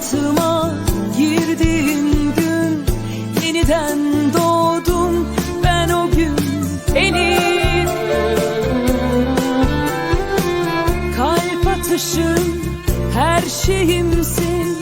hayatıma girdiğin gün yeniden doğdum ben o gün senin kalp atışım her şeyimsin.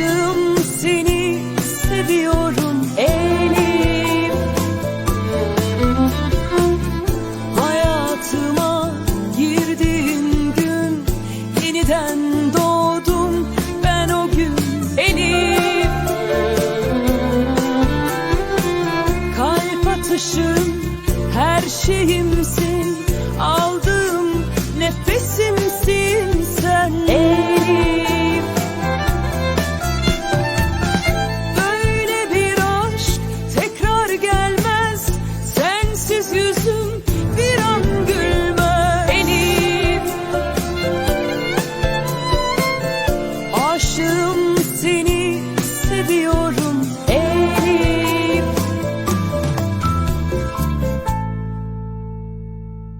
Aşığım seni seviyorum Elif Hayatıma girdiğin gün Yeniden doğdum ben o gün Elif Kalp atışım her şeyimsin Aldığım nefesimsin sen Elif you